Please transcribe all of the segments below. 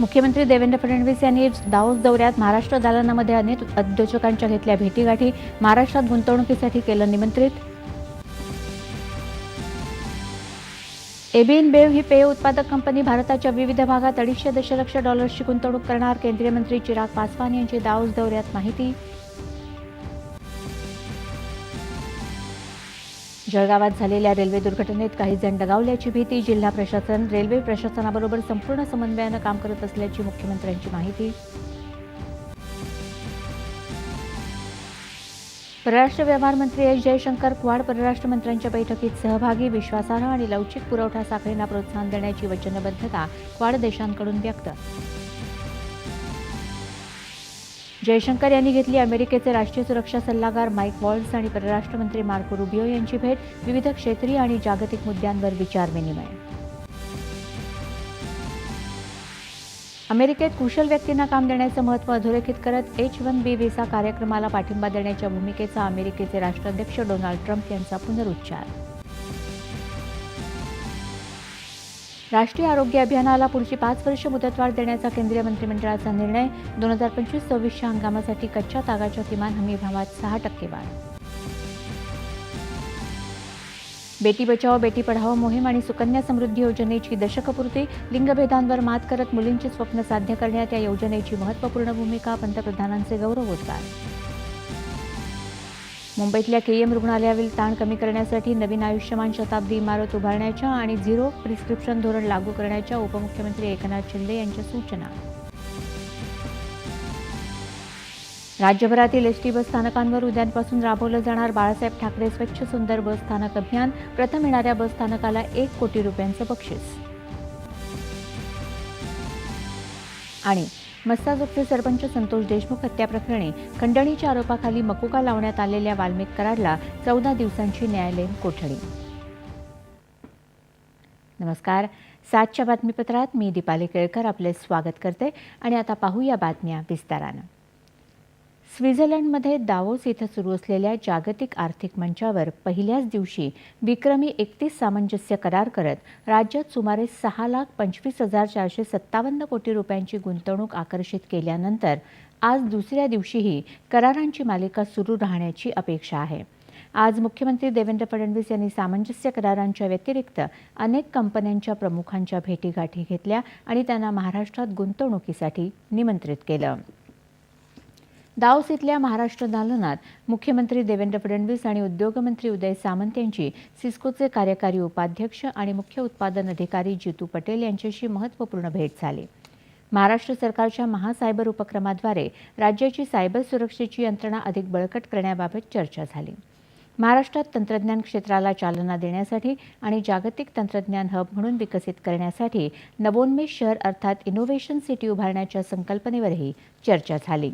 मुख्यमंत्री देवेंद्र फडणवीस यांनी दाऊस दौऱ्यात महाराष्ट्र दालनामध्ये अनेक उद्योजकांच्या घेतल्या भेटीगाठी महाराष्ट्रात गुंतवणुकीसाठी केलं निमंत्रित. एबीएन बेव ही पेय उत्पादक कंपनी भारताच्या विविध भागात अडीचशे दशलक्ष डॉलर्सची गुंतवणूक करणार केंद्रीय मंत्री चिराग पासवान यांची दाऊस दौऱ्यात माहिती. जळगावात झालेल्या रेल्वे दुर्घटनेत काही जण दगावल्याची भीती जिल्हा प्रशासन रेल्वे प्रशासनाबरोबर संपूर्ण समन्वयानं काम करत असल्याची मुख्यमंत्र्यांची माहिती. परराष्ट्र व्यवहार मंत्री एस जयशंकर क्वाड परराष्ट्र मंत्र्यांच्या बैठकीत सहभागी विश्वासार्ह आणि लवचिक पुरवठा साखळींना प्रोत्साहन देण्याची वचनबद्धता क्वाड देशांकडून व्यक्त जयशंकर यांनी घेतली अमेरिकेचे राष्ट्रीय सुरक्षा सल्लागार माईक वॉल्स आणि परराष्ट्र मंत्री मार्को रुबिओ यांची भेट. विविध क्षेत्रीय आणि जागतिक मुद्द्यांवर विचारविनिमय अमेरिकेत कुशल व्यक्तींना काम देण्याचं महत्त्व अधोरेखित करत एच वन बी व्हिसा कार्यक्रमाला पाठिंबा देण्याच्या भूमिकेचा अमेरिकेचे राष्ट्राध्यक्ष डोनाल्ड ट्रम्प यांचा पुनरुच्चार. राष्ट्रीय आरोग्य अभियानाला पुढची पाच वर्ष मुदतवाढ देण्याचा केंद्रीय मंत्रिमंडळाचा निर्णय. दोन हजार पंचवीस सव्वीसच्या हंगामासाठी कच्च्या तागाच्या किमान हमी भावात सहा टक्के वाढ. बेटी बचाओ बेटी पढाओ मोहीम आणि सुकन्या समृद्धी योजनेची दशकपूर्ती. लिंगभेदांवर मात करत मुलींची स्वप्न साध्य करण्यात या योजनेची महत्त्वपूर्ण भूमिका पंतप्रधानांचे गौरवोद्गार मुंबईतल्या केईएम रुग्णालयावरील ताण कमी करण्यासाठी नवीन आयुष्यमान शताब्दी इमारत उभारण्याच्या आणि झिरो प्रिस्क्रिप्शन धोरण लागू करण्याच्या उपमुख्यमंत्री एकनाथ शिंदे यांच्या सूचना. राज्यभरातील एसटी बस स्थानकांवर उद्यापासून राबवलं जाणार बाळासाहेब ठाकरे स्वच्छ सुंदर बस स्थानक अभियान. प्रथम येणाऱ्या बस स्थानकाला एक कोटी रुपयांचं बक्षीस. आणि मस्साजोगचे सरपंच संतोष देशमुख हत्याप्रकरणी खंडणीच्या आरोपाखाली मकुका लावण्यात आलेल्या वाल्मिक कराडला चौदा दिवसांची न्यायालयीन कोठडी. नमस्कार. सातच्या बातमीपत्रात मी दीपाली केळकर आपले स्वागत करते आणि आता पाहूया बातम्या विस्तारानं. स्वित्झर्लंडमध्ये दावोस इथं सुरू असलेल्या जागतिक आर्थिक मंचावर पहिल्याच दिवशी विक्रमी एकतीस सामंजस्य करार करत राज्यात सुमारे सहा लाख पंचवीस हजार चारशे सत्तावन्न कोटी रुपयांची गुंतवणूक आकर्षित केल्यानंतर आज दुसऱ्या दिवशीही करारांची मालिका सुरू राहण्याची अपेक्षा आहे. आज मुख्यमंत्री देवेंद्र फडणवीस यांनी सामंजस्य करारांच्या व्यतिरिक्त अनेक कंपन्यांच्या प्रमुखांच्या भेटीगाठी घेतल्या आणि त्यांना महाराष्ट्रात गुंतवणुकीसाठी निमंत्रित केलं. दाओस इथल्या महाराष्ट्र दालनात मुख्यमंत्री देवेंद्र फडणवीस आणि उद्योगमंत्री उदय सामंत यांची सिस्कोचे कार्यकारी उपाध्यक्ष आणि मुख्य उत्पादन अधिकारी जितू पटेल यांच्याशी महत्त्वपूर्ण भेट झाली. महाराष्ट्र सरकारच्या महासायबर उपक्रमाद्वारे राज्याची सायबर सुरक्षेची यंत्रणा अधिक बळकट करण्याबाबत चर्चा झाली. महाराष्ट्रात तंत्रज्ञान क्षेत्राला चालना देण्यासाठी आणि जागतिक तंत्रज्ञान हब म्हणून विकसित करण्यासाठी नवोन्मेष शहर अर्थात इनोव्हेशन सिटी उभारण्याच्या संकल्पनेवरही चर्चा झाली.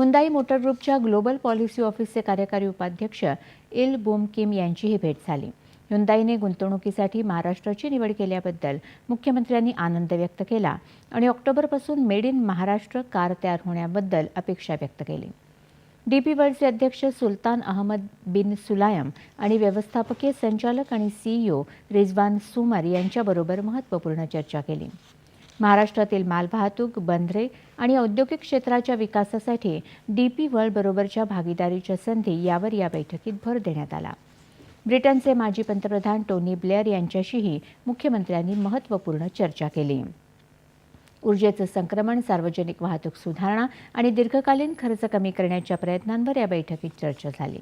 हुंदाई मोटर ग्रुपच्या ग्लोबल पॉलिसी ऑफिसचे कार्यकारी उपाध्यक्ष इल बोम किम यांचीही भेट झाली. हुंदाईने गुंतवणुकीसाठी महाराष्ट्राची निवड केल्याबद्दल मुख्यमंत्र्यांनी आनंद व्यक्त केला आणि ऑक्टोबरपासून मेड इन महाराष्ट्र कार तयार होण्याबद्दल अपेक्षा व्यक्त केली. डीपी वर्ल्डचे अध्यक्ष सुलतान अहमद बिन सुलायम आणि व्यवस्थापकीय संचालक आणि सीईओ रिजवान सुमर यांच्याबरोबर महत्त्वपूर्ण चर्चा केली. महाराष्ट्रातील मालवाहतूक बंदरे आणि औद्योगिक क्षेत्राच्या विकासासाठी डीपी वर्ल्डबरोबरच्या भागीदारीच्या संधी यावर या बैठकीत भर देण्यात आला. ब्रिटनचे माजी पंतप्रधान टोनी ब्लेअर यांच्याशीही मुख्यमंत्र्यांनी महत्त्वपूर्ण चर्चा केली. ऊर्जेचं संक्रमण सार्वजनिक वाहतूक सुधारणा आणि दीर्घकालीन खर्च कमी करण्याच्या प्रयत्नांवर या बैठकीत चर्चा झाली.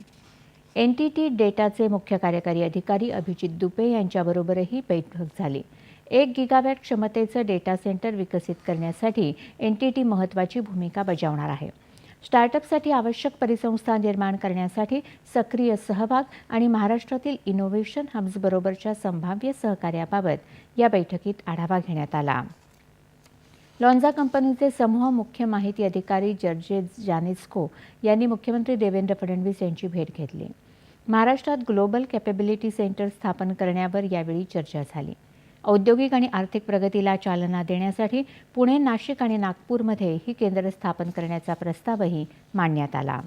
एन टी टी डेटाचे मुख्य कार्यकारी अधिकारी अभिजित दुपे यांच्याबरोबरही बैठक झाली. एक गिगाबॅट क्षमतेचं डेटा सेंटर विकसित करण्यासाठी एन टी टी महत्त्वाची भूमिका बजावणार आहे. स्टार्टअपसाठी आवश्यक परिसंस्था निर्माण करण्यासाठी सक्रिय सहभाग आणि महाराष्ट्रातील इनोव्हेशन हब्सबरोबरच्या संभाव्य सहकार्याबाबत या बैठकीत आढावा घेण्यात आला. लॉन्झा कंपनीचे समूह मुख्य माहिती अधिकारी जर्जे जानिस्को यांनी मुख्यमंत्री देवेंद्र फडणवीस यांची भेट घेतली. महाराष्ट्रात ग्लोबल कॅपेबिलिटी सेंटर स्थापन करण्यावर यावेळी चर्चा झाली. औद्योगिक आणि आर्थिक प्रगतीला चालना देण्यासाठी पुणे नाशिक आणि नागपूरमध्ये ही केंद्र स्थापन करण्याचा प्रस्तावही मांडण्यात आला.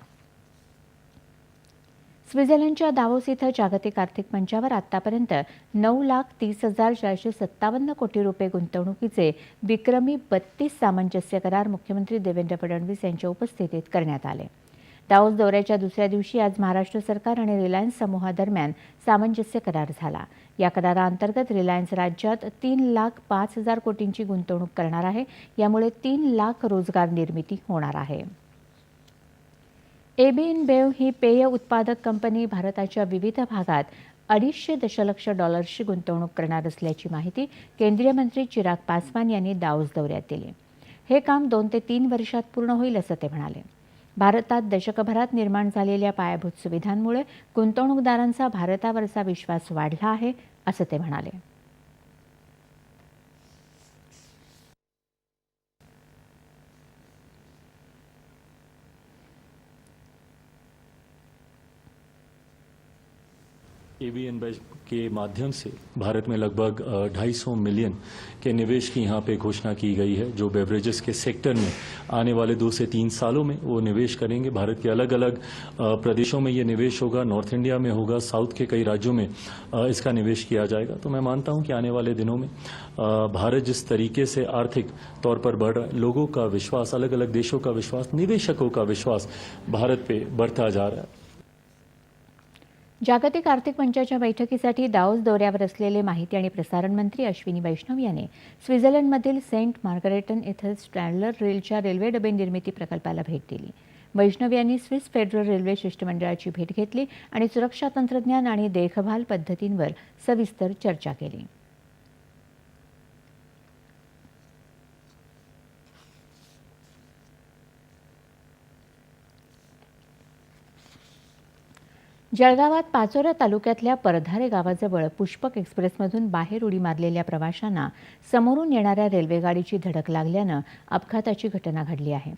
स्वित्झर्लंडच्या दावोस इथं जागतिक आर्थिक मंचावर आतापर्यंत नऊ लाख तीस हजार चारशे सत्तावन्न कोटी रुपये गुंतवणुकीचे विक्रमी बत्तीस सामंजस्य करार मुख्यमंत्री देवेंद्र फडणवीस यांच्या उपस्थितीत करण्यात आले. दावोस दौऱ्याच्या दुसऱ्या दिवशी आज महाराष्ट्र सरकार आणि रिलायन्स समूहादरम्यान सामंजस्य करार झाला. या कराराअंतर्गत रिलायन्स राज्यात तीन लाख पाच हजार कोटींची गुंतवणूक करणार आहे. यामुळे तीन लाख रोजगार निर्मिती होणार आहे. एबीन बेव ही पेय उत्पादक कंपनी भारताच्या विविध भागात अडीचशे दशलक्ष डॉलर्सची गुंतवणूक करणार असल्याची माहिती केंद्रीय मंत्री चिराग पासवान यांनी दाऊस दौऱ्यात दिली. हे काम दोन ते तीन वर्षात पूर्ण होईल असं ते म्हणाले. भारतात दशकभरात निर्माण झालेल्या पायाभूत सुविधांमुळे गुंतवणूकदारांचा भारतावरचा विश्वास वाढला आहे असं ते म्हणाले. एबीएन के माध्यम से भारत में लगभग ढाई सौ मिलियन के निवेश की यहाँ पे घोषणा की गई है, जो बेवरेजेस के सेक्टर में आने वाले दो से तीन सालों में वो निवेश करेंगे। भारत के अलग अलग प्रदेशों में ये निवेश होगा नॉर्थ इंडिया में होगा साउथ के कई राज्यों में इसका निवेश किया जाएगा। तो मैं मानता हूँ कि आने वाले दिनों में भारत जिस तरीके से आर्थिक तौर पर बढ़ रहा है, लोगों का विश्वास अलग अलग देशों का विश्वास, निवेशकों का विश्वास भारत पे बढ़ता जा रहा है। जागतिक आर्थिक मंचाच्या बैठकीसाठी दाओस दौऱ्यावर असलेले माहिती आणि प्रसारण मंत्री अश्विनी वैष्णव यांनी स्वित्झर्लंडमधील सेंट मार्गरेटन येथील स्टँडलर रेलच्या रेल्वे डबे निर्मिती प्रकल्पाला भेट दिली. वैष्णव यांनी स्विस फेडरल रेल्वे शिष्टमंडळाची भेट घेतली आणि सुरक्षा तंत्रज्ञान आणि देखभाल पद्धतींवर सविस्तर चर्चा केली. जळगावात पाचोरा तालुक्यातल्या परधारे गावाजवळ पुष्पक एक्सप्रेसमधून बाहेर उडी मारलेल्या प्रवाशांना समोरून येणाऱ्या रेल्वेगाडीची धडक लागल्यानं अपघाताची घटना घडली आहे.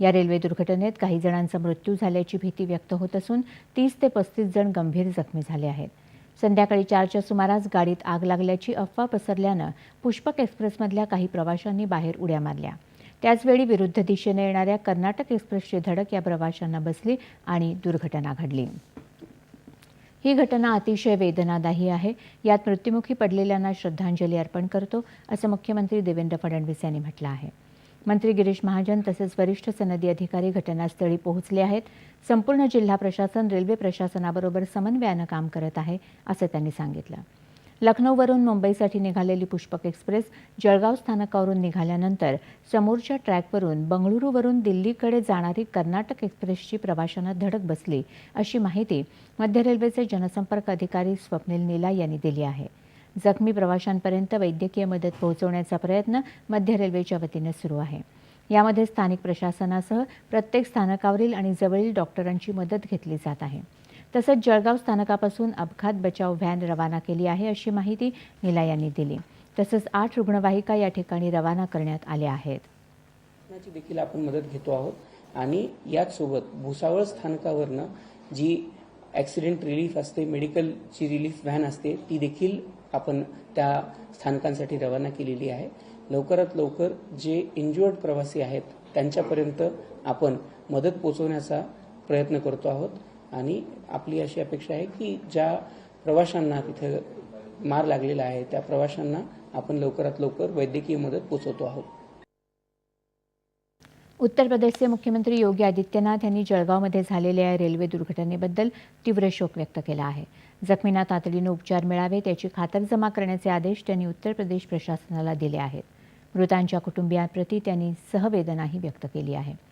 या रेल्वे दुर्घटनेत काही जणांचा मृत्यू झाल्याची भीती व्यक्त होत असून तीस ते पस्तीस जण गंभीर जखमी झाले आहेत. संध्याकाळी चारच्या सुमारास गाडीत आग लागल्याची अफवा पसरल्यानं पुष्पक एक्सप्रेसमधल्या काही प्रवाशांनी बाहेर उड्या मारल्या. त्याचवेळी विरुद्ध दिशेने येणाऱ्या कर्नाटक एक्सप्रेसची धडक या प्रवाशांना बसली आणि दुर्घटना घडली. ही घटना अतिशय वेदनादायी आहे. यात मृत्युमुखी पडलेल्यांना श्रद्धांजली अर्पण करतो असं मुख्यमंत्री देवेंद्र फडणवीस यांनी म्हटलं आहे. मंत्री गिरीश महाजन तसेच वरिष्ठ सनदी अधिकारी घटनास्थळी पोहोचले आहेत. संपूर्ण जिल्हा प्रशासन रेल्वे प्रशासनाबरोबर समन्वयानं काम करत आहे असं त्यांनी सांगितलं. लखनौवरून मुंबईसाठी निघालेली पुष्पक एक्सप्रेस जळगाव स्थानकावरून निघाल्यानंतर समोरच्या ट्रॅकवरून बंगळुरूवरून दिल्लीकडे जाणारी कर्नाटक एक्सप्रेसची प्रवाशांना धडक बसली अशी माहिती मध्य रेल्वेचे जनसंपर्क अधिकारी स्वप्नील नीला यांनी दिली आहे. जखमी प्रवाशांपर्यंत वैद्यकीय मदत पोहोचवण्याचा प्रयत्न मध्य रेल्वेच्या वतीनं सुरू आहे. यामध्ये स्थानिक प्रशासनासह प्रत्येक स्थानकावरील आणि जवळील डॉक्टरांची मदत घेतली जात आहे. तसंच जळगाव स्थानकापासून अपघात बचाव व्हॅन रवाना केली आहे अशी माहिती निला यांनी दिली. तसंच आठ रुग्णवाहिका या ठिकाणी रवाना करण्यात आल्या आहेत. देखील आपण मदत घेतो आहोत. आणि याचसोबत भुसावळ स्थानकावरनं जी ॲक्सिडेंट रिलीफ असते मेडिकलची रिलीफ व्हॅन असते ती देखील आपण त्या स्थानकांसाठी रवाना केलेली आहे. लवकरात लवकर जे इंज्युअर्ड प्रवासी आहेत त्यांच्यापर्यंत आपण मदत पोहोचवण्याचा प्रयत्न करतो आहोत. आणि आपली अशी अपेक्षा आहे की ज्या प्रवाशांना तिथे मार लागलेला आहे त्या प्रवाशांना आपण लवकरात लवकर वैद्यकीय मदत पोहोचवतो आहोत. उत्तर प्रदेशचे मुख्यमंत्री योगी आदित्यनाथ यांनी जळगावमध्ये झालेल्या या रेल्वे दुर्घटनेबद्दल तीव्र शोक व्यक्त केला आहे. जखमींना तातडीनं उपचार मिळावेत याची खातरजमा करण्याचे आदेश त्यांनी उत्तर प्रदेश प्रशासनाला दिले आहेत. मृतांच्या कुटुंबियांप्रती त्यांनी सहवेदनाही व्यक्त केली आहे.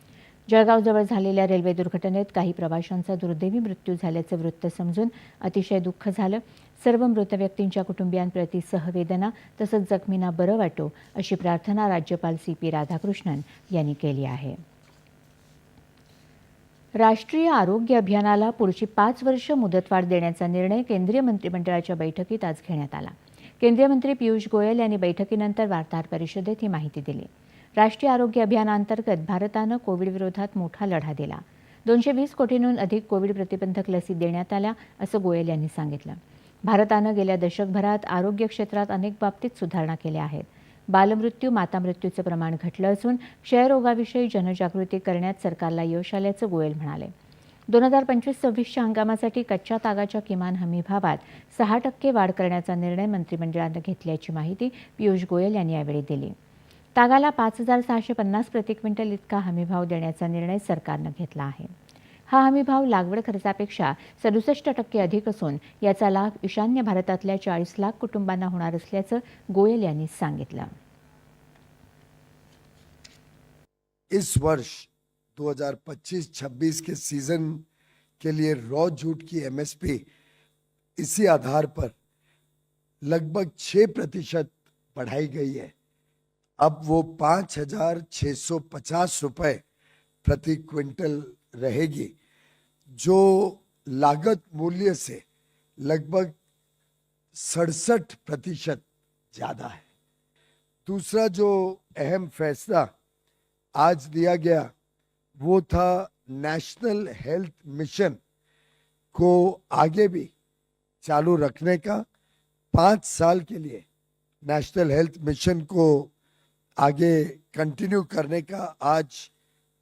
जळगावजवळ झालेल्या रेल्वे दुर्घटनेत काही प्रवाशांचा दुर्दैवी मृत्यू झाल्याचं वृत्त समजून अतिशय दुःख झालं. सर्व मृत व्यक्तींच्या कुटुंबियांप्रती सहवेदना तसंच जखमींना बरं वाटो अशी प्रार्थना राज्यपाल सी पी राधाकृष्णन यांनी केली आहे. राष्ट्रीय आरोग्य अभियानाला पुढची पाच वर्ष मुदतवाढ देण्याचा निर्णय केंद्रीय मंत्रिमंडळाच्या बैठकीत आज घेण्यात आला. केंद्रीय मंत्री पियुष गोयल यांनी बैठकीनंतर वार्ताहर परिषदेत ही माहिती दिली. राष्ट्रीय आरोग्य अभियानाअंतर्गत भारतानं कोविडविरोधात मोठा लढा दिला. दोनशे वीस कोटींहून अधिक कोविड प्रतिबंधक लसी देण्यात आल्या असं गोयल यांनी सांगितलं. भारतानं गेल्या दशकभरात आरोग्य क्षेत्रात अनेक बाबतीत सुधारणा केल्या आहेत. बालमृत्यू मातामृत्यूचं प्रमाण घटलं असून क्षयरोगाविषयी जनजागृती करण्यात सरकारला यश आल्याचं गोयल म्हणाले. दोन हजार पंचवीस सव्वीसच्या हंगामासाठी कच्च्या तागाच्या किमान हमी भावात सहा टक्के वाढ करण्याचा निर्णय मंत्रिमंडळानं घेतल्याची माहिती पियुष गोयल यांनी यावेळी दिली. तागाला पाच हजार सहाशे पन्नास प्रति क्विंटल इतका हमीभाव देण्याचा निर्णय सरकारनं घेतला आहे. हा हमीभाव लागवड खर्चापेक्षा सदुसष्ट टक्के अधिक असून याचा लाभ ईशान्य भारतातल्या चाळीस लाख कुटुंबांना होणार असल्याचं गोयल यांनी सांगितलं. इस वर्ष 2025-26 के सीजन के लिए रॉ जूट की एमएसपी इसी आधार पर लगभग 6 प्रतिशत बढ़ाई गई है। अब वो पाँच हज़ार छः सौ पचास रुपये प्रति क्विंटल रहेगी, जो लागत मूल्य से लगभग सड़सठ प्रतिशत ज़्यादा है। दूसरा जो अहम फैसला आज लिया गया, वो था नेशनल हेल्थ मिशन को आगे भी चालू रखने का। पाँच साल के लिए नेशनल हेल्थ मिशन को आगे कंटिन्यू करने का आज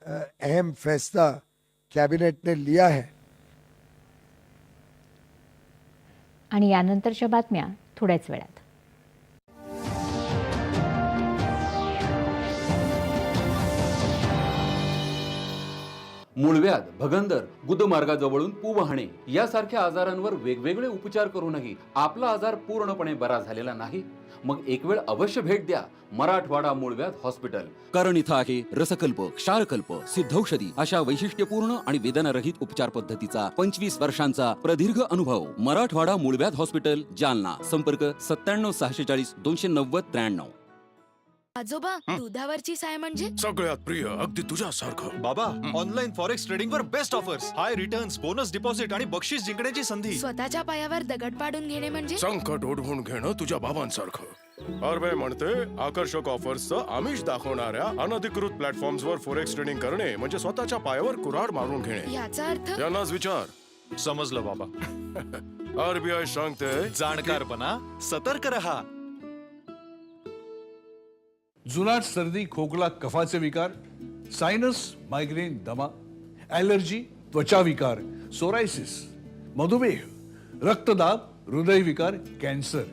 अहम फैसला कैबिनेट ने लिया है। आणि यानंतरच्या बातम्या थोड्याच वेळात. मूळव्याध भगंदर गुदमार्गाजवळून पू वाहणे यासारख्या आजारांवर वेगवेगळे उपचार करूनही आपला आजार पूर्णपणे बरा झालेला नाही. मग एक वेळ अवश्य भेट द्या मराठवाडा मुळव्याध हॉस्पिटल. कारण इथं आहे रसकल्प क्षारकल्प सिद्धौषधी अशा वैशिष्ट्यपूर्ण आणि वेदनारहित उपचार पद्धतीचा पंचवीस वर्षांचा प्रदीर्घ अनुभव. मराठवाडा मूळव्याध हॉस्पिटल जालना. संपर्क सत्त्याण्णव सहाशे चाळीस दोनशे नव्वद त्र्याण्णव. आजोबा दुधावरची साय म्हणजे? सगळ्यात प्रिय अगदी तुझ्यासारखं. बाबा ऑनलाईन फॉरेक्स ट्रेडिंग वर best offers high returns bonus deposit आणि बक्षीस जिंकण्याची संधी. स्वतःच्या पायावर दगड पाडून घेणे म्हणजे? संकट ओढवून घेणं तुझ्या बाबांसारखं. अरबे म्हणते आकर्षक ऑफर्सचं आमिष दाखवणाऱ्या अनधिकृत प्लॅटफॉर्म्स वर फोरेक्स ट्रेडिंग करणे म्हणजे स्वतःच्या पायावर कुऱ्हाड मारून घेणे. याचा अर्थ? यांनाच विचार. समजलं बाबा. आरबीआय सांगते जाणकारपणा सतर्क रहा. जुनाट सर्दी खोकला कफाचे विकार सायनस मायग्रेन दमा ॲलर्जी त्वचा विकार सोरायसिस मधुमेह रक्तदाब हृदयविकार कॅन्सर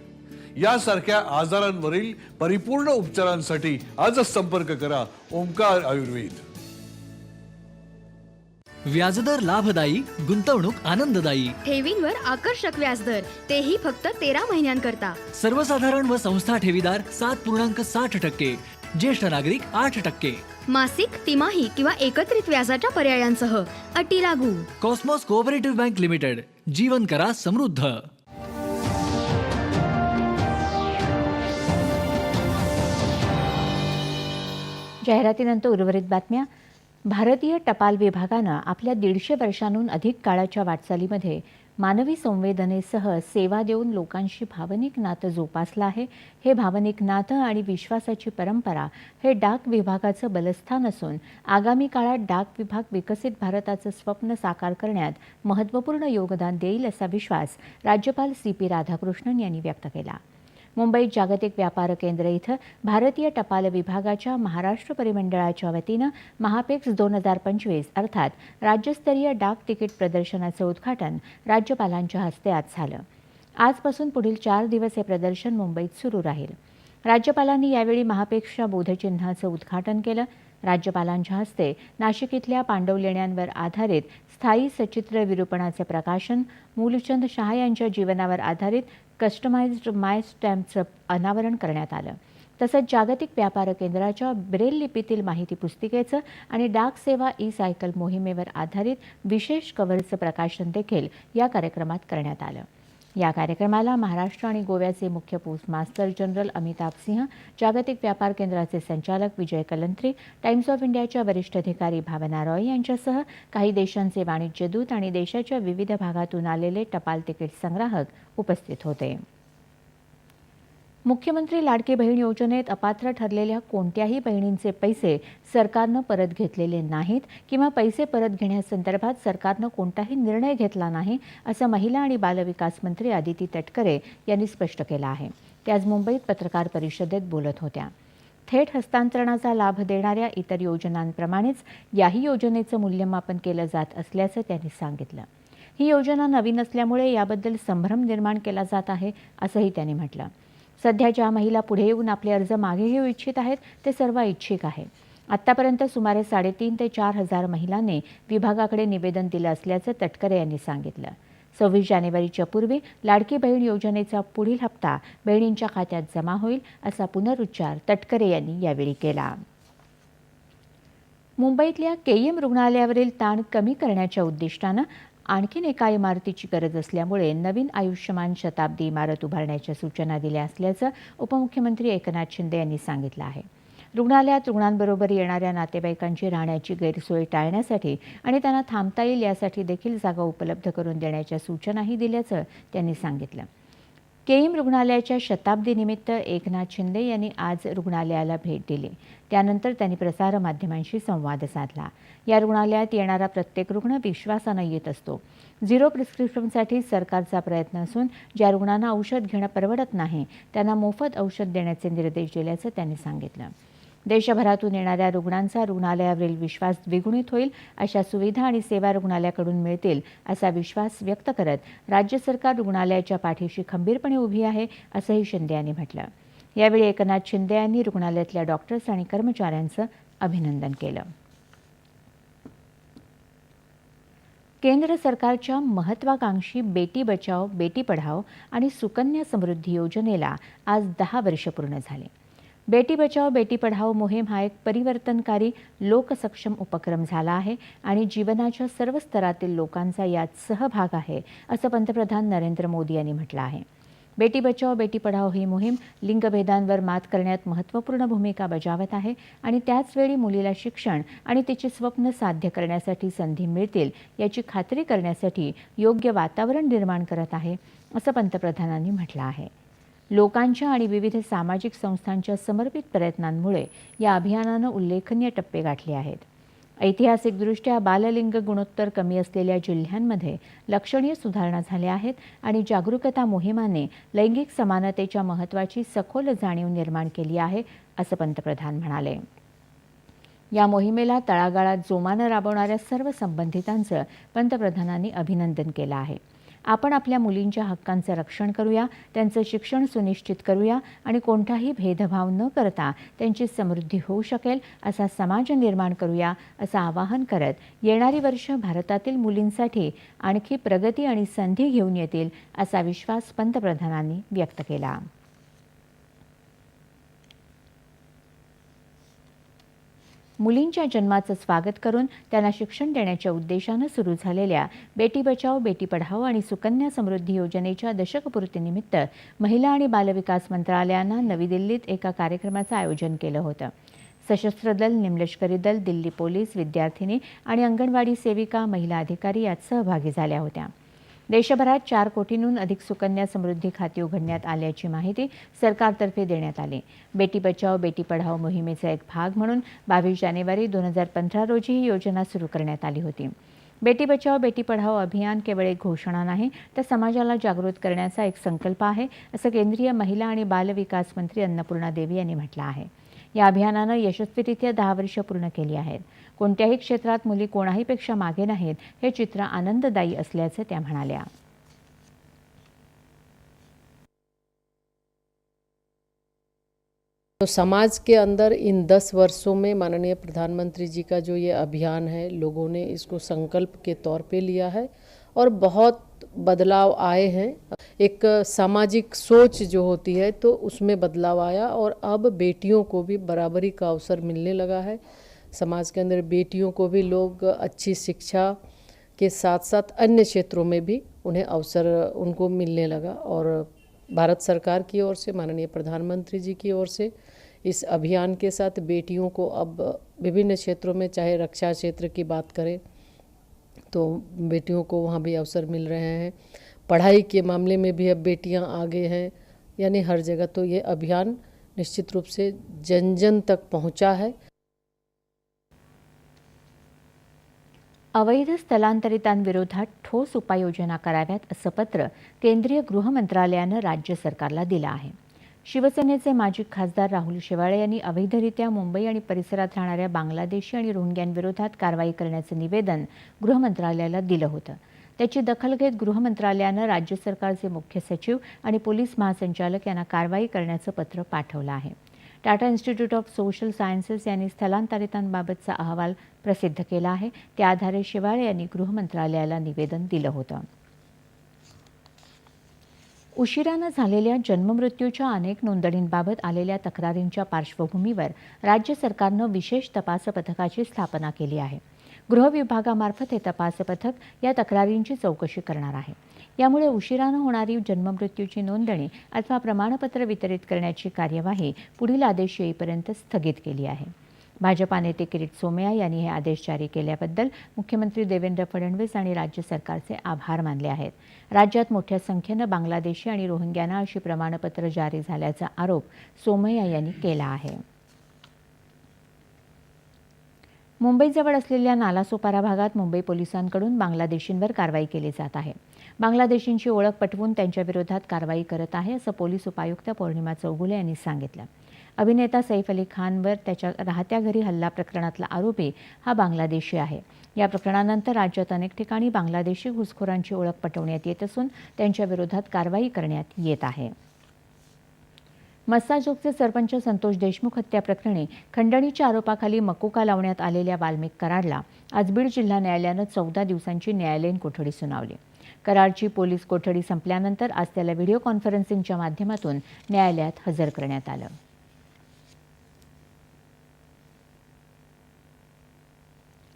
यासारख्या आजारांवरील परिपूर्ण उपचारांसाठी आजच संपर्क करा ओंकार आयुर्वेद. व्याजदर लाभदायी गुंतवणूक आनंददायी. ठेवींवर आकर्षक व्याजदर तेही फक्त तेरा महिन्यांकरता. सर्वसाधारण व संस्था ठेवीदार सात पूर्णांक साठ टक्के ज्येष्ठ नागरिक आठ टक्के. मासिक तिमाही किंवा एकत्रित व्याजाच्या पर्यायांसह अटी लागू. कॉस्मॉस कोऑपरेटिव्ह बँक लिमिटेड जीवन करा समृद्ध. जाहिरातीनंतर उर्वरित बातम्या. भारतीय टपाल विभागानं आपल्या दीडशे वर्षांहून अधिक काळाच्या वाटचालीमध्ये मानवी संवेदनेसह सेवा देऊन लोकांशी भावनिक नातं जोपासलं आहे. हे भावनिक नातं आणि विश्वासाची परंपरा हे डाक विभागाचं बलस्थान असून आगामी काळात डाक विभाग विकसित भारताचं स्वप्न साकार करण्यात महत्त्वपूर्ण योगदान देईल असा विश्वास राज्यपाल सी पी राधाकृष्णन यांनी व्यक्त केला. मुंबईत जागतिक व्यापार केंद्र इथं भारतीय टपाल विभागाच्या महाराष्ट्र परिमंडळाच्या वतीनं महापेक्स दोन हजार पंचवीस अर्थात राज्यस्तरीय डाक तिकीट प्रदर्शनाचं उद्घाटन राज्यपालांच्या हस्ते आज झालं. आजपासून पुढील चार दिवस हे प्रदर्शन मुंबईत सुरू राहील. राज्यपालांनी यावेळी महापेक्षच्या बोधचिन्हाचं उद्घाटन केलं. राज्यपालांच्या हस्ते नाशिक इथल्या पांडव लेण्यांवर आधारित स्थायी सचित्र विरूपणाचे प्रकाशन मूलचंद शहा यांच्या जीवनावर आधारित कस्टमाइज्ड माय स्टॅम्पचं अनावरण करण्यात आलं. तसंच जागतिक व्यापार केंद्राच्या ब्रेल लिपीतील माहिती पुस्तिकेचं आणि डाक सेवा ई सायकल मोहिमेवर आधारित विशेष कव्हरचं प्रकाशन देखील या कार्यक्रमात करण्यात आलं. या कार्यक्रमाला महाराष्ट्र आणि गोव्याचे मुख्य पोस्ट मास्तर जनरल अमिताभ सिंह जागतिक व्यापार केंद्राचे संचालक विजय कलंत्री टाइम्स ऑफ इंडियाच्या वरिष्ठ अधिकारी भावना रॉय यांच्यासह काही देशांचे वाणिज्य दूत आणि देशाच्या विविध भागातून आलेले टपाल तिकीट संग्राहक उपस्थित होते. मुख्यमंत्री लाडकी बहीण योजनेत अपात्र ठरलेल्या कोणत्याही बहिणींचे पैसे सरकारनं परत घेतलेले नाहीत किंवा पैसे परत घेण्यासंदर्भात सरकारनं कोणताही निर्णय घेतला नाही असं महिला आणि बालविकास मंत्री आदिती तटकरे यांनी स्पष्ट केलं आहे. ते आज मुंबईत पत्रकार परिषदेत बोलत होत्या. थेट हस्तांतरणाचा लाभ देणाऱ्या इतर योजनांप्रमाणेच याही योजनेचं मूल्यमापन केलं जात असल्याचं त्यांनी सांगितलं. ही योजना नवीन असल्यामुळे याबद्दल संभ्रम निर्माण केला जात आहे असंही त्यांनी म्हटलं. सध्या ज्या महिला पुढे येऊन आपले अर्ज मागे घेऊ इच्छित आहेत ते सर्व इच्छिक आहे. आत्तापर्यंत सुमारे साडेतीन ते चार हजार महिलांनी विभागाकडे निवेदन दिलं असल्याचं तटकरे यांनी सांगितलं. सव्वीस जानेवारीच्या पूर्वी लाडकी बहीण योजनेचा पुढील हप्ता बहिणींच्या खात्यात जमा होईल असा पुनरुच्चार तटकरे यांनी यावेळी केला. मुंबईतल्या केईएम रुग्णालयावरील ताण कमी करण्याच्या उद्दिष्टानं आणखीन एका इमारतीची गरज असल्यामुळे नवीन आयुष्यमान शताब्दी इमारत उभारण्याच्या सूचना दिल्या असल्याचं उपमुख्यमंत्री एकनाथ शिंदे यांनी सांगितलं आहे. रुग्णालयात रुग्णांबरोबर येणाऱ्या नातेवाईकांची राहण्याची गैरसोय टाळण्यासाठी आणि त्यांना थांबता येईल यासाठी देखील जागा उपलब्ध करून देण्याच्या सूचनाही दिल्याचं त्यांनी सांगितलं. केईम रुग्णालयाच्या शताब्दीनिमित्त एकनाथ शिंदे यांनी आज रुग्णालयाला भेट दिली. त्यानंतर त्यांनी प्रसारमाध्यमांशी संवाद साधला. या रुग्णालयात येणारा प्रत्येक रुग्ण विश्वासानं येत असतो. झिरो प्रिस्क्रिप्शनसाठी सरकारचा प्रयत्न असून ज्या रुग्णांना औषध घेणं परवडत नाही त्यांना मोफत औषध देण्याचे निर्देश दिल्याचं त्यांनी सांगितलं. देशभरातून येणाऱ्या रुग्णांचा रुग्णालयावरील विश्वास द्विगुणित होईल अशा सुविधा आणि सेवा रुग्णालयाकडून मिळतील असा विश्वास व्यक्त करत राज्य सरकार रुग्णालयाच्या पाठीशी खंबीरपणे उभी आहे असंही शिंदे यांनी म्हटलं. यावेळी एकनाथ शिंदे यांनी रुग्णालयातल्या डॉक्टर्स आणि कर्मचाऱ्यांचं अभिनंदन केलं. केंद्र सरकारच्या महत्वाकांक्षी बेटी बचाव बेटी पढाव आणि सुकन्या समृद्धी योजनेला आज दहा वर्ष पूर्ण झाले. बेटी बचाव बेटी पढाओ मोहीम हा एक परिवर्तनकारी लोकसक्षम उपक्रम झाला आहे आणि जीवनाच्या सर्व स्तरातील लोकांचा यात सहभाग आहे असं पंतप्रधान नरेंद्र मोदी यांनी म्हटलं आहे. बेटी बचाओ बेटी पढाओ ही मोहीम लिंगभेदांवर मात करण्यात महत्त्वपूर्ण भूमिका बजावत आहे आणि त्याचवेळी मुलीला शिक्षण आणि तिची स्वप्न साध्य करण्यासाठी संधी मिळतील याची खात्री करण्यासाठी योग्य वातावरण निर्माण करत आहे असं पंतप्रधानांनी म्हटलं आहे. लोकांच्या आणि विविध सामाजिक संस्थांच्या समर्पित प्रयत्नांमुळे या अभियानानं उल्लेखनीय टप्पे गाठले आहेत. ऐतिहासिकदृष्ट्या बाललिंग गुणोत्तर कमी असलेल्या जिल्ह्यांमध्ये लक्षणीय सुधारणा झाल्या आहेत आणि जागरूकता मोहिमाने लैंगिक समानतेच्या महत्त्वाची सखोल जाणीव निर्माण केली आहे असं पंतप्रधान म्हणाले. या मोहिमेला तळागाळात जोमानं राबवणाऱ्या सर्व संबंधितांचं पंतप्रधानांनी अभिनंदन केलं आहे. आपण आपल्या मुलींच्या हक्कांचं रक्षण करूया त्यांचं शिक्षण सुनिश्चित करूया आणि कोणताही भेदभाव न करता त्यांची समृद्धी होऊ शकेल असा समाज निर्माण करूया असं आवाहन करत येणारी वर्ष भारतातील मुलींसाठी आणखी प्रगती आणि संधी घेऊन येतील असा विश्वास पंतप्रधानांनी व्यक्त केला. मुलींच्या जन्माचं स्वागत करून त्यांना शिक्षण देण्याच्या उद्देशानं सुरू झालेल्या बेटी बचाओ बेटी पढाओ आणि सुकन्या समृद्धी योजनेच्या दशकपूर्तीनिमित्त महिला आणि बालविकास मंत्रालयानं नवी दिल्लीत एका कार्यक्रमाचं आयोजन केलं होतं. सशस्त्र दल निमलष्करी दल दिल्ली पोलीस विद्यार्थिनी आणि अंगणवाडी सेविका महिला अधिकारी यात सहभागी झाल्या होत्या. देशभरात चार कोटींहून अधिक सुकन्या समृद्धी खाती उघडण्यात आल्याची माहिती सरकारतर्फे देण्यात आली. बेटी बचाओ बेटी पढाओ मोहिमेचा एक भाग म्हणून बावीस जानेवारी दोन हजार पंधरा रोजी ही योजना सुरू करण्यात आली होती. बेटी बचाओ बेटी पढाओ अभियान केवळ एक घोषणा नाही तर समाजाला जागृत करण्याचा एक संकल्प आहे असं केंद्रीय महिला आणि बालविकास मंत्री अन्नपूर्णा देवी यांनी म्हटलं आहे. या अभियानानं यशस्वीरित्या दहा वर्ष पूर्ण केली आहेत. कोणत्याही क्षेत्रात मुली कोणाहीपेक्षा मागे नाहीत हे चित्र आनंददायी असल्याचं त्या म्हणाल्या. तो समाज के अंदर इन दस वर्षों में माननीय प्रधानमंत्री जी का जो ये अभियान है लोगों ने इसको संकल्प के तौर पे लिया है और बहुत बदलाव आए हैं। एक सामाजिक सोच जो होती है तो उसमें बदलाव आया और अब बेटियों को भी बराबरी का अवसर मिलने लगा है। समाज के अंदर बेटियों को भी लोग अच्छी शिक्षा के साथ साथ अन्य क्षेत्रों में भी उन्हें अवसर, उनको मिलने लगा और भारत सरकार की ओर से, माननीय प्रधानमंत्री जी की ओर से इस अभियान के साथ बेटियों को अब विभिन्न क्षेत्रों में, चाहे रक्षा क्षेत्र की बात करें तो बेटियों को वहाँ भी अवसर मिल रहे हैं। पढ़ाई के मामले में भी अब बेटियाँ आगे हैं। यानी हर जगह तो ये अभियान निश्चित रूप से जन जन तक पहुँचा है। अवैध स्थलांतरितांविरोधात ठोस उपाययोजना कराव्यात असं पत्र केंद्रीय गृह मंत्रालयानं राज्य सरकारला दिलं आहे. शिवसेनेचे माजी खासदार राहुल शेवाळे यांनी अवैधरित्या मुंबई आणि परिसरात राहणाऱ्या बांगलादेशी आणि रोहिंग्यांविरोधात कारवाई करण्याचं निवेदन गृह मंत्रालयाला दिलं होतं. त्याची दखल घेत गृह मंत्रालयानं राज्य सरकारचे मुख्य सचिव आणि पोलीस महासंचालक यांना कारवाई करण्याचं पत्र पाठवलं आहे. Tata institute of social sciences यांनी स्थलांतरितांबाबतचा अहवाल प्रसिद्ध केला आहे. त्या आधारे शिवाळे यांनी गृहमंत्रालयाला निवेदन दिलं होतं. उशिरानं झालेल्या जन्ममृत्यूच्या अनेक नोंदणींबाबत आलेल्या तक्रारींच्या पार्श्वभूमीवर राज्य सरकारनं विशेष तपास पथकाची स्थापना केली आहे. गृह विभागामार्फत हे तपास पथक या तक्रारींची चौकशी करणार आहे. यामुळे उशिरानं होणारी जन्ममृत्यूची नोंदणी अथवा प्रमाणपत्र वितरित करण्याची कार्यवाही पुढील आदेश येईपर्यंत स्थगित केली आहे. भाजपा नेते किरीट सोमया यांनी हे आदेश जारी केल्याबद्दल मुख्यमंत्री देवेंद्र फडणवीस आणि राज्य सरकारचे आभार मानले आहेत. राज्यात मोठ्या संख्येनं बांगलादेशी आणि रोहिंग्यांना अशी प्रमाणपत्र जारी झाल्याचा आरोप सोमय्या यांनी केला आहे. मुंबईजवळ असलेल्या नालासोपारा भागात मुंबई पोलिसांकडून बांगलादेशींवर कारवाई केली जात आहे. बांगलादेशींची ओळख पटवून त्यांच्याविरोधात कारवाई करत आहे असं पोलीस उपायुक्त पौर्णिमा चौगुले यांनी सांगितलं. अभिनेता सैफ अली खानवर त्याच्या राहत्या घरी हल्ला प्रकरणातला आरोपी हा बांगलादेशी आहे. या प्रकरणानंतर राज्यात अनेक ठिकाणी बांगलादेशी घुसखोरांची ओळख पटवण्यात येत असून त्यांच्याविरोधात कारवाई करण्यात येत आहे. मस्साजोगचे सरपंच संतोष देशमुख हत्या प्रकरणी खंडणीच्या आरोपाखाली मकोका लावण्यात आलेल्या वाल्मिक कराडला आज बीड जिल्हा न्यायालयानं चौदा दिवसांची न्यायालयीन कोठडी सुनावली. कराडची पोलीस कोठडी संपल्यानंतर आज त्याला व्हिडिओ कॉन्फरन्सिंगच्या माध्यमातून न्यायालयात हजर करण्यात आलं.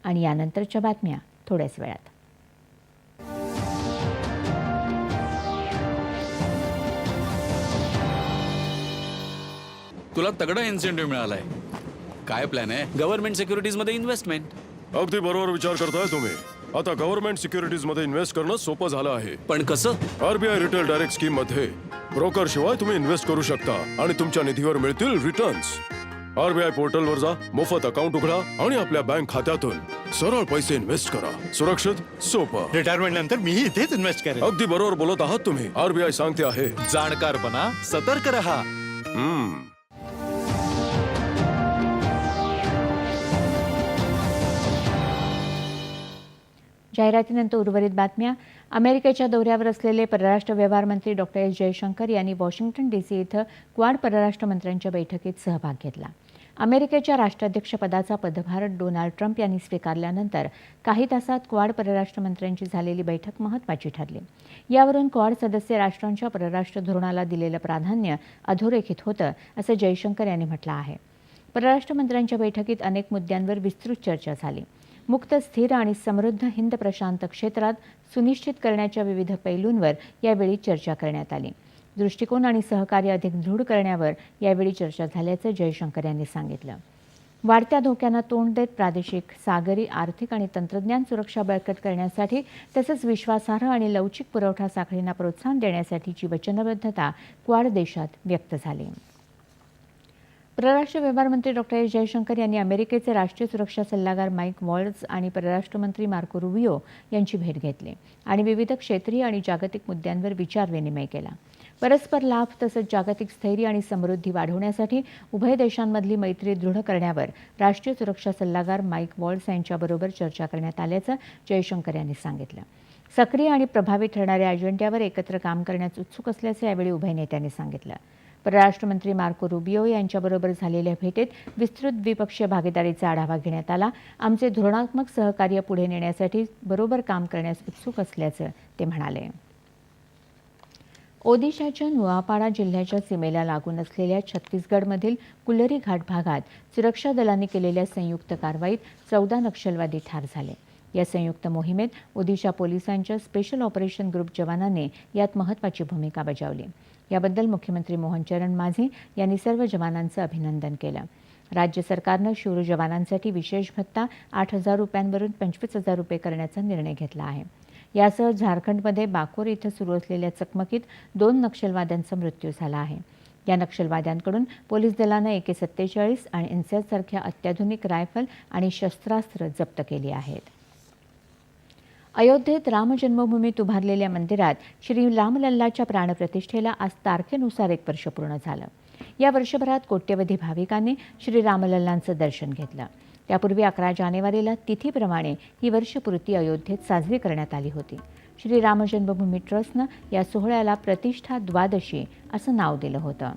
आणि यानंतरच्या बातम्या थोड्याच वेळात. तुला तगडा इन्सेंटिव्ह मिळालाय. काय प्लॅन आहे? गव्हर्नमेंट सिक्युरिटीजमध्ये इन्व्हेस्टमेंट अगदी बरोबर विचार करताय तुम्ही. आता गव्हर्नमेंट सिक्युरिटीजमध्ये इन्व्हेस्ट करणं सोपं झालं आहे. पण कसं? आरबीआय रिटेल डायरेक्ट स्कीममध्ये. ब्रोकर शिवाय तुम्ही इन्व्हेस्ट करू शकता आणि तुमच्या निधीवर मिळतील रिटर्न्स आरबीआय पोर्टलवर जा मोफत अकाउंट उघडा आणि आपल्या बँक खात्यातून सरळ पैसे इन्व्हेस्ट करा. सुरक्षित सोपं. रिटायरमेंट नंतर मीही इथेच इन्व्हेस्ट करेन. अगदी बरोबर बोलत आहात तुम्ही. आरबीआय सांगते आहे. जाणकारपणा सतर्क रहा. हम्म. जाहिरातीनंतर उर्वरित बातम्या. अमेरिकेच्या दौऱ्यावर असलेले परराष्ट्र व्यवहार मंत्री डॉक्टर एस. जयशंकर यांनी वॉशिंग्टन डीसी इथं क्वाड परराष्ट्र मंत्र्यांच्या बैठकीत सहभाग घेतला. अमेरिकेच्या राष्ट्राध्यक्षपदाचा पदभार डोनाल्ड ट्रम्प यांनी स्वीकारल्यानंतर काही तासात क्वाड परराष्ट्र मंत्र्यांची झालेली बैठक महत्त्वाची ठरली. यावरून क्वाड सदस्य राष्ट्रांच्या परराष्ट्र धोरणाला दिलेलं प्राधान्य अधोरेखित होतं असं जयशंकर यांनी म्हटलं आहे. परराष्ट्र मंत्र्यांच्या बैठकीत अनेक मुद्द्यांवर विस्तृत चर्चा झाली. मुक्त स्थिर आणि समृद्ध हिंद प्रशांत क्षेत्रात सुनिश्चित करण्याच्या विविध पैलूंवर यावेळी चर्चा करण्यात आली. दृष्टिकोन आणि सहकार्य अधिक दृढ करण्यावर यावेळी चर्चा झाल्याचं जयशंकर यांनी सांगितलं. वाढत्या धोक्यांना तोंड देत प्रादेशिक सागरी आर्थिक आणि तंत्रज्ञान सुरक्षा बळकट करण्यासाठी तसंच विश्वासार्ह आणि लवचिक पुरवठा साखळींना प्रोत्साहन देण्यासाठीची वचनबद्धता क्वाड देशात व्यक्त झाली. परराष्ट्र व्यवहार मंत्री डॉक्टर एस जयशंकर यांनी अमेरिकेचे राष्ट्रीय सुरक्षा सल्लागार माईक वॉल्ड्स आणि परराष्ट्र मंत्री मार्को रुबियो यांची भेट घेतली आणि विविध क्षेत्रीय आणि जागतिक मुद्द्यांवर विचारविनिमय केला. परस्पर लाभ तसंच जागतिक स्थैर्य आणि समृद्धी वाढवण्यासाठी उभय देशांमधली मैत्री दृढ करण्यावर राष्ट्रीय सुरक्षा सल्लागार माईक वॉल्ड्स यांच्याबरोबर चर्चा करण्यात आल्याचं जयशंकर यांनी सांगितलं. सक्रिय आणि प्रभावी ठरणाऱ्या अजेंड्यावर एकत्र काम करण्यास उत्सुक असल्याचं यावेळी उभय नेत्यांनी सांगितलं. परराष्ट्र मंत्री मार्को रुबियो यांच्याबरोबर झालेल्या भेटीत विस्तृत द्विपक्षीय भागीदारीचा आढावा घेण्यात आला. आमचे धोरणात्मक सहकार्य पुढे नेण्यासाठी बरोबर काम करण्यास उत्सुक असल्याचं ते म्हणाले. ओदिशाच्या नुआपाडा जिल्ह्याच्या सीमेला लागून असलेल्या छत्तीसगडमधील कुल्लरी घाट भागात सुरक्षा दलांनी केलेल्या संयुक्त कारवाईत चौदा नक्षलवादी ठार झाले. या संयुक्त मोहिमेत ओदिशा पोलिसांच्या स्पेशल ऑपरेशन ग्रुप जवानांनी यात महत्वाची भूमिका बजावली. याबद्दल मुख्यमंत्री मोहन चरण माझे यांनी सर्व जवानांचं अभिनंदन केलं. राज्य सरकारनं शूर जवानांसाठी विशेष भत्ता आठ हजार रुपयांवरून पंचवीस हजार रुपये करण्याचा निर्णय घेतला आहे. यासह झारखंडमध्ये बाकोर इथं सुरू असलेल्या चकमकीत दोन नक्षलवाद्यांचा मृत्यू झाला आहे. या नक्षलवाद्यांकडून पोलीस दलानं एके सत्तेचाळीस आणि इन्सेससारख्या अत्याधुनिक रायफल आणि शस्त्रास्त्र जप्त केली आहेत. अयोध्येत रामजन्मभूमीत उभारलेल्या मंदिरात श्री रामलल्लाच्या प्राणप्रतिष्ठेला आज तारखेनुसार एक वर्ष पूर्ण झालं. या वर्षभरात कोट्यवधी भाविकांनी श्री रामलल्लांचं दर्शन घेतलं. त्यापूर्वी अकरा जानेवारीला तिथीप्रमाणे ही वर्षपूर्ती अयोध्येत साजरी करण्यात आली होती. श्री रामजन्मभूमी ट्रस्टनं या सोहळ्याला प्रतिष्ठा द्वादशी असं नाव दिलं होतं.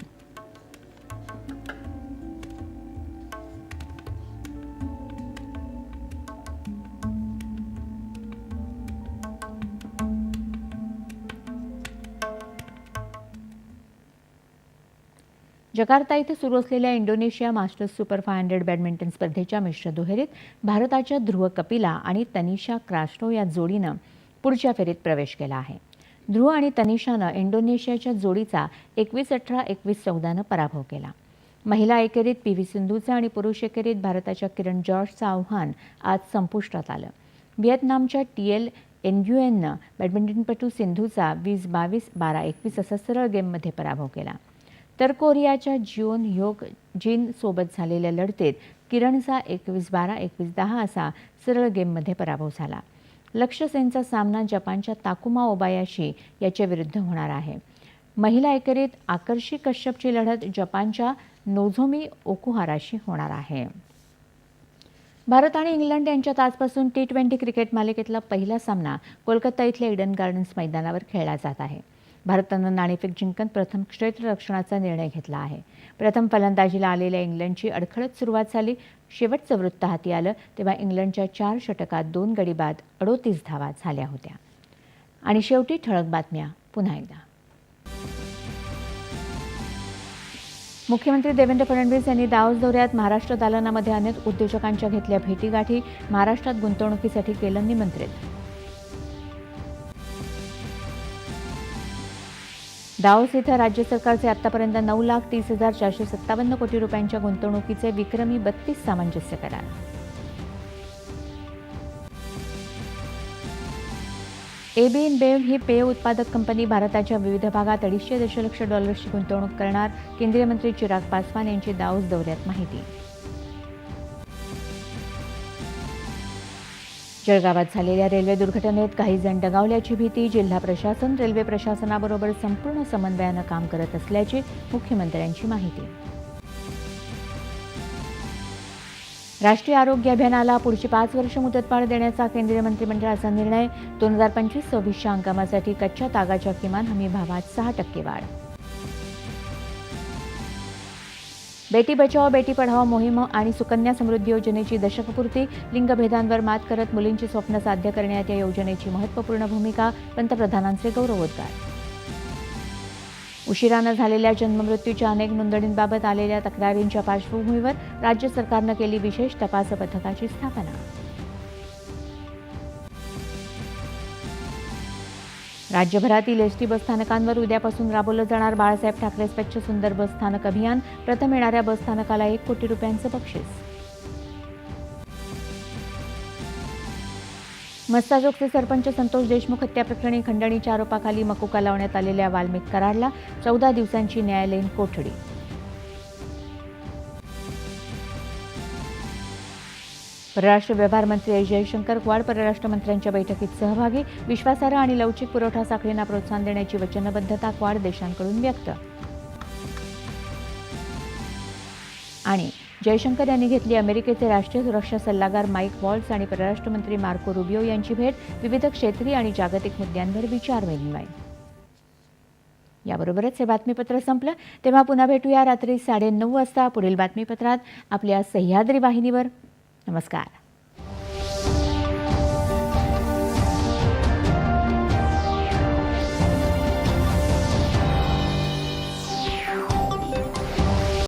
जकार्ता इथे सुरू असलेल्या Indonesia masters super five hundred badminton स्पर्धेच्या मिश्र दुहेरीत भारताच्या ध्रुव कपिला आणि तनिषा क्रास्टो या जोडीनं पुढच्या फेरीत प्रवेश केला आहे. ध्रुव आणि तनिषानं इंडोनेशियाच्या जोडीचा एकवीस अठरा एकवीस चौदानं पराभव केला. महिला एकेरीत पी व्ही सिंधूचं आणि पुरुष एकेरीत भारताच्या किरण जॉर्जचं आव्हान आज संपुष्टात आलं. व्हिएतनामच्या टी एल एनयुएननं बॅडमिंटनपटू सिंधूचा वीस बावीस बारा एकवीस असा सरळ गेममध्ये पराभव केला. तर कोरियाच्या जिओन योग जिन सोबत झालेल्या लढतीत किरणचा एकवीस बारा एकवीस दहा असा सरळ गेममध्ये पराभव झाला. लक्ष्य सेनचा सामना जपानच्या ताकुमा ओबायाशी याच्या विरुद्ध होणार आहे. महिला एकेरीत आकर्षी कश्यपची लढत जपानच्या नोझोमी ओकुहाराशी होणार आहे. भारत आणि इंग्लंड यांच्यात आजपासून टी ट्वेंटी क्रिकेट मालिकेतला पहिला सामना कोलकाता इथल्या इडन गार्डन्स मैदानावर खेळला जात आहे. भारतानं नाणेफेक जिंकत प्रथम क्षेत्ररक्षणाचा निर्णय घेतला आहे. प्रथम फलंदाजीला आलेल्या इंग्लंडची अडखळत सुरुवात झाली. शेवटचं वृत्त हाती आलं तेव्हा इंग्लंडच्या चार षटकात दोन गडी बाद अडोतीस धावा झाल्या होत्या. आणि शेवटी ठळक बातम्या पुन्हा एकदा. मुख्यमंत्री देवेंद्र फडणवीस यांनी दाओस दौऱ्यात महाराष्ट्र दालनामध्ये अनेक उद्योजकांच्या घेतल्या भेटीगाठी महाराष्ट्रात गुंतवणुकीसाठी केलं निमंत्रित दाओस इथं राज्य सरकारचे आतापर्यंत नऊ लाख तीस हजार चारशे सत्तावन्न कोटी रुपयांच्या गुंतवणुकीचे विक्रमी बत्तीस सामंजस्य करार. एबीएन बेव ही पेय उत्पादक कंपनी भारताच्या विविध भागात अडीचशे दशलक्ष डॉलर्सची गुंतवणूक करणार केंद्रीय मंत्री चिराग पासवान यांची दाऊस दौऱ्यात माहिती. जळगावात झालेल्या रेल्वे दुर्घटनेत काही जण दगावल्याची भीती जिल्हा प्रशासन रेल्वे प्रशासनाबरोबर संपूर्ण समन्वयानं काम करत असल्याची मुख्यमंत्र्यांची माहिती. राष्ट्रीय आरोग्य अभियानाला पुढची पाच वर्ष मुदतवाढ देण्याचा केंद्रीय मंत्रिमंडळाचा निर्णय दोन हजार पंचवीस सव्वीसच्या हंगामासाठी कच्च्या तागाच्या किमान हमी भावात सहा टक्के वाढ बेटी बचाओ बेटी पढाओ मोहीम आणि सुकन्या समृद्धी योजनेची दशकपूर्ती लिंगभेदांवर मात करत मुलींची स्वप्न साध्य करण्यात या योजनेची महत्त्वपूर्ण भूमिका पंतप्रधानांचे गौरवोद्गार. उशिरानं झालेल्या जन्ममृत्यूच्या अनेक नोंदणींबाबत आलेल्या तक्रारींच्या पार्श्वभूमीवर राज्य सरकारनं केली विशेष तपास पथकाची स्थापना. राज्यभरातील एस टी बसस्थानकांवर उद्यापासून राबवलं जाणार बाळासाहेब ठाकरे स्वच्छ सुंदर बसस्थानक अभियान. प्रथम येणाऱ्या बसस्थानकाला एक कोटी रुपयांचं बक्षीस. मस्ताजोगचे सरपंच संतोष देशमुख हत्या प्रकरणी खंडणीच्या आरोपाखाली मकुका लावण्यात आलेल्या वाल्मिक कराडला चौदा दिवसांची न्यायालयीन कोठडी. परराष्ट्र व्यवहार मंत्री एस जयशंकर क्वाड परराष्ट्र मंत्र्यांच्या बैठकीत सहभागी विश्वासार्ह आणि लवचिक पुरवठा साखळींना प्रोत्साहन देण्याची वचनबद्धता क्वाड देशांकडून व्यक्त. आणि जयशंकर यांनी घेतली अमेरिकेचे राष्ट्रीय सुरक्षा सल्लागार माईक वॉल्स आणि परराष्ट्र मंत्री मार्को रुबियो यांची भेट विविध क्षेत्रीय आणि जागतिक मुद्द्यांवर विचारविनिमय याबरोबरच हे बातमीपत्र संपलं. तेव्हा पुन्हा भेटूया रात्री साडेनऊ वाजता पुढील बातमीपत्रात. आपल्या सह्याद्री वाहिनीवर. नमस्कार